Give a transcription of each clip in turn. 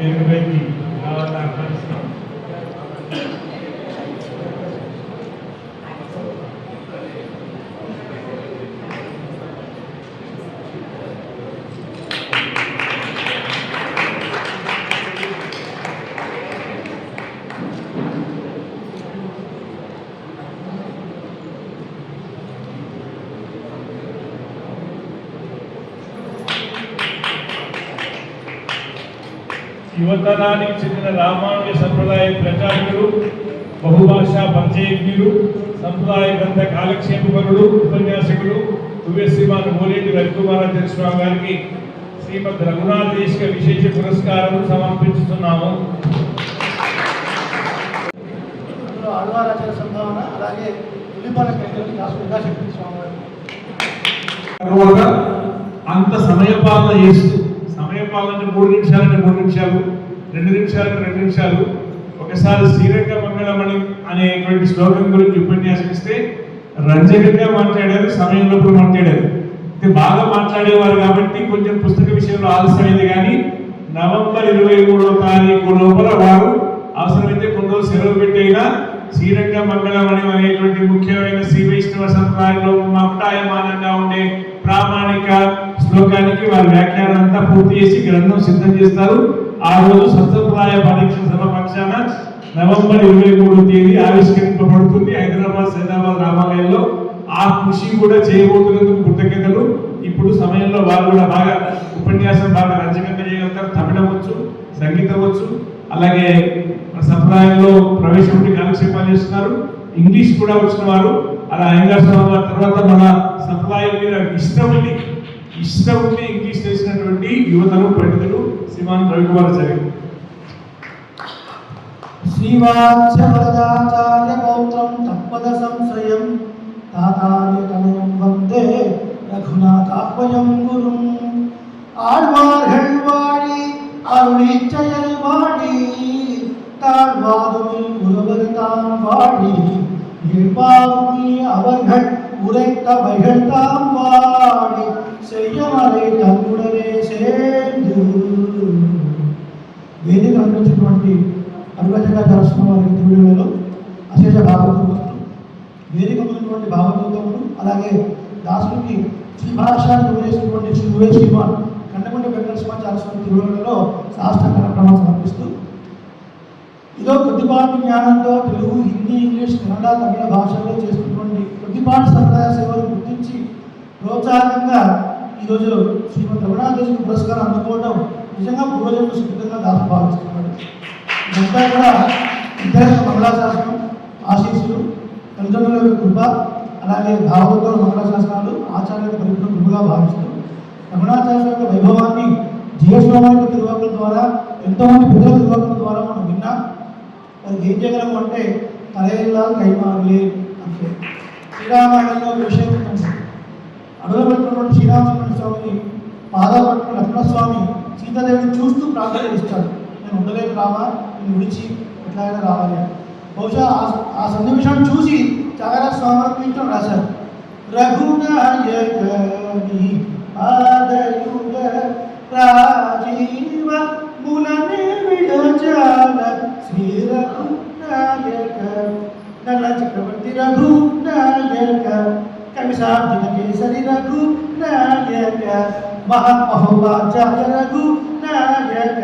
Ele bem-vindo. యువతరానికి చెందిన రామానుజ సంప్రదాయ ప్రచారకులు బహుభాషా పరిచయజ్ఞులు సంప్రదాయ గ్రంథ కాలక్షేపకులు ఉపన్యాసకులు దువ్య శ్రీమాన్ మోలేటి రవికుమారాచార్య స్వామి గారికి శ్రీమద్ రఘునాథ దేశిక విశేష పురస్కారం సమర్పించుతున్నాము. అందులో ఆళ్వారాచార్య సంభావన అలాగే ఉల్లిపాల అంత సమయపాలన చేస్తూ సమయపాలన అంటే మూడు నిమిషాలంటే మూడు నిమిషాలు రెండు నిమిషాలంటే రెండు నిమిషాలు ఒకసారి శ్రీరంగ మంగళమణి అనేటువంటి శ్లోకం గురించి ఉపన్యాసం ఇస్తే రంజకంగా మాట్లాడారు సమయం లోపల మాట్లాడారు. బాగా మాట్లాడేవారు కాబట్టి కొంచెం పుస్తక విషయంలో ఆలస్యమైంది కానీ నవంబర్ ఇరవై మూడో తారీఖు లోపల వారు అవసరమైతే కొన్ని రోజులు సెలవు పెట్టైనా శ్రీరంగ మంగళమణి అనేటువంటి ముఖ్యమైన శ్రీ వైష్ణవ సంప్రదాయంలో మమతాయమానంగా ఉండే ప్రామాణిక శ్లోకానికి వారి వ్యాఖ్యానం అంతా పూర్తి చేసి గ్రంథం సిద్ధం చేస్తారు. ఆ రోజు సత్సంప్రదాయ పరీక్ష సభ పక్షాన నవంబర్ ఇరవై మూడు తేదీ ఆవిష్కరింపబడుతుంది హైదరాబాద్ సైదాబాద్ రామాలయంలో. ఆ కృషి కూడా చేయబోతున్నందుకు కృతజ్ఞతలు. ఇప్పుడు సమయంలో వారు కూడా బాగా ఉపన్యాసం బాగా రంజకంగా చేయగలుగుతారు. తమిళం వచ్చు సంగీతం వచ్చు అలాగే సంప్రదాయంలో ప్రవేశపెట్టి కాలక్షేపాలు చేస్తున్నారు. ఇంగ్లీష్ కూడా వచ్చిన వారు. అలా అయ్యంగారు స్వామి తర్వాత మన సంప్రదాయం మీద ఇష్టం ఉండి ఇష్టం ఉండి ఇంగ్లీష్ చేసినటువంటి యువతలు పండితులు శ్రీమాన్ రవికుమారాచార్య శ్రీవాచ్యవరదాచార్య పౌత్రం తత్పద సంశయం తాతార్యతనయం వందే రఘునాథాహ్వయం గురుం ஆழ்வார்கள் வாழி அருளிச்செயல் வாழி தாழ்வாதுமில் ஒருவர் தாம் வாழி இழ்பாவுமி அவர்கள் உரைத்தவைகள் தாம் வாழி செய்யமறை தன்னுடனே சேர்ந்து వేదిక అందించినటువంటి అనుగతంగా చేస్తున్న వారికి తిరుగులలో అశేష భాగవతములు వేదిక ఉన్నటువంటి భాగవతములు అలాగే దాసుడికి శ్రీ భాషాన్ని ఉపదేశించినటువంటి శ్రీ ఉవే శ్రీమాన్ కండకుంట వెంకటస్వామి స్వామి తిరుగులలో శాస్త్ర ప్రమాణం సమర్పిస్తూ ఇదో కొద్దిపాటి జ్ఞానంతో తెలుగు హిందీ ఇంగ్లీష్ కన్నడ తమిళ భాషల్లో చేస్తున్నటువంటి కొద్దిపాటి సంప్రదాయ సేవలు గుర్తించి ప్రోత్సాహకంగా ఈరోజు శ్రీమతి రఘునాథేశ్వరి పురస్కారం అందుకోవడం నిజంగా పూర్వజన్మ సిద్ధంగా దాసు భావిస్తున్నాడు. ఇదంతా కూడా ఇద్దరు మంగళాశాసనం ఆశీస్సులు తల్లిదండ్రుల యొక్క కృప అలాగే భాగవతుల మంగళాశాసనాలు ఆచార్య పరిపూర్ణ కృపగా భావిస్తూ రమణాచార్య యొక్క వైభవాన్ని జీవస్వామి తిరువాకుల ద్వారా ఎంతోమంది పిల్లల తిరువాకుల ద్వారా మనం విన్నాం మరి ఏం చేయగలము అంటే తలయిల్లా కైమారులే అంతే శ్రీరామాయణంలో ఒక విషయం ఉందండి శ్రీరామచంద్ర స్వామిని పాదాలు లక్ష్మణస్వామి సీతాదేవిని చూస్తూ ప్రార్థన చేస్తాడు. నేను ఉండలేను రామా నేను విడిచి ఎట్లాగైనా రావాలి బహుశా ఆ- సన్నివేశం చూసి త్యాగరాజ స్వామి రాశారు. రఘునాయకని కవిసాబ్దిక రఘు నాయక మహామహోపాచార్య రఘునాయక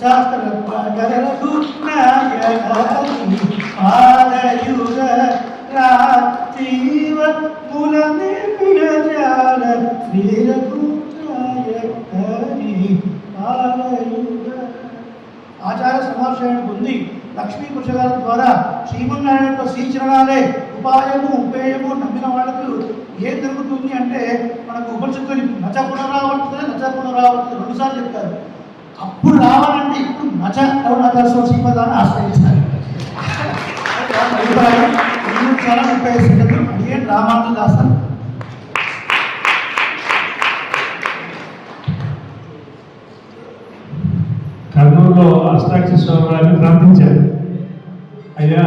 శాస్త్రరత్నాకర రఘునాయక ఆదయుగ రాజీవ ముననే విడచాల శ్రీ రఘునాయకని ఆదయుగ ఆచార సమాచారం పొంది లక్ష్మీ పురుషగాల ద్వారా శ్రీమన్నారాయణ యొక్క శ్రీచరణాలే ఉపాయము ఉపేయము నమ్మిన వాళ్ళకు ఏం జరుగుతుంది అంటే మనకు ఉపనిషత్తుని నచ పునరావర్తన నచ పునరావర్తన రెండుసార్లు చెప్తారు అప్పుడు రావాలంటే ఇప్పుడు నచ అరుణాచల శ్రీపదాన్ని ఆశ్రయిస్తారు. అభిప్రాయం రెండు నిమిషాల ముప్పై ఐదు సెకండ్లు అడిగేం రామాను దాసన్ కర్నూలులో అష్టాక్ష స్వామి ప్రార్థించారు. అయ్యా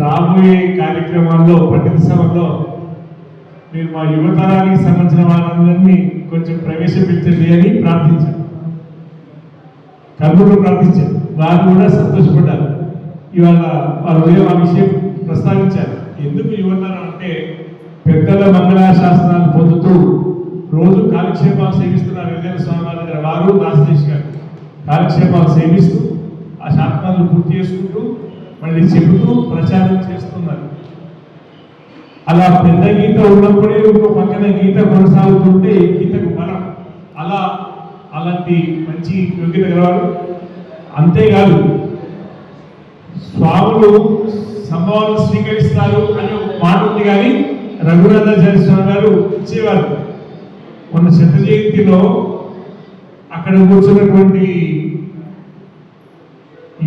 రాబోయే కార్యక్రమాల్లో పండిత సభలో మీరు మా యువతరానికి సంబంధించిన వాళ్ళందరినీ కొంచెం ప్రవేశపెట్టండి అని ప్రార్థించారు కర్నూలు ప్రార్థించారు వారు కూడా సంతోషపడ్డారు. ఇవాళ వారు ఉదయం ఆ విషయం ప్రస్తావించారు. ఎందుకు యువతరం అంటే పెద్దల మంగళాశాస్త్రాలు పొందుతూ రోజు కాలక్షేపాలు సేవిస్తున్నారు విజయ స్వామి వారి దగ్గర. వారు దాసదేశ్ గారు కాలక్షేపాలు సేవిస్తూ ఆ శాస్త్రాలను పూర్తి చేసుకుంటూ మళ్ళీ చెబుతూ ప్రచారం చేస్తున్నారు. అలా పెద్ద గీత ఉన్నప్పుడే ఇంకో పక్కన గీత కొనసాగుతుంటే గీతకు బలం. అలా అలాంటి మంచి యోగ్యత గలవాడు. అంతేకాదు స్వాములు సంభవాలు స్వీకరిస్తారు అని ఒక మాట ఉంది కానీ రఘునాథాచార్య స్వామి గారు ఇచ్చేవారు. మొన్న శత జయంతిలో అక్కడ కూర్చున్నటువంటి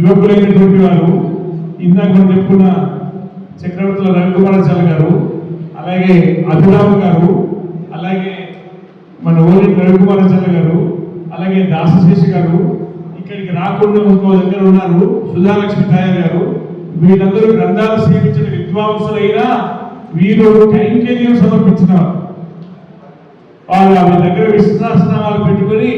యువకులైనటువంటి వారు ఇందాక చెప్పుకున్న చక్రవర్తుల రవికుమారాచార్య గారు అలాగే అభిరామ్ గారు అలాగే మన ఓరి రవికుమారాచార్య గారు అలాగే దాసశేషి గారు ఇక్కడికి రాకుండా ఇంకో దగ్గర ఉన్నారు సుధాలక్ష్మి తాయర్ గారు. వీళ్ళందరూ గ్రంథాలు సేవించిన విద్వాంసులైనా వీరు కైంకర్యం సమర్పించిన వాళ్ళు ఆమె దగ్గర విశ్వసహస్రనామాలు పెట్టుకొని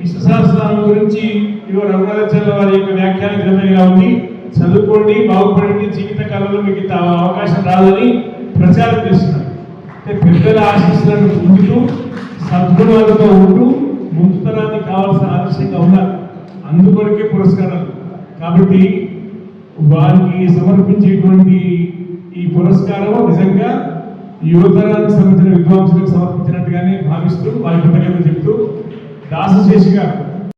విశ్వసహస్రనామం గురించి ఇదిగో రఘునాథాచార్య వారి యొక్క వ్యాఖ్యాన గ్రంథంగా ఉంది. చదువుకోండి బాగుపడండి జీవిత కాలంలో మీకు అవకాశం రాదని ప్రచారం చేస్తున్నారు. పెద్దల ఆశీస్సులను పొందుతూ సద్గుణాలతో ఉంటూ ముందు తరానికి కావాల్సిన ఆదర్శంగా ఉన్నారు అందుకొరకే పురస్కారాలు. కాబట్టి వారికి సమర్పించేటువంటి ఈ పురస్కారం నిజంగా యువతరానికి సంబంధించిన విద్వాంసులకు సమర్పించినట్టుగానే భావిస్తూ వారి కృతజ్ఞతలు చెప్తూ దాసశేషి గారు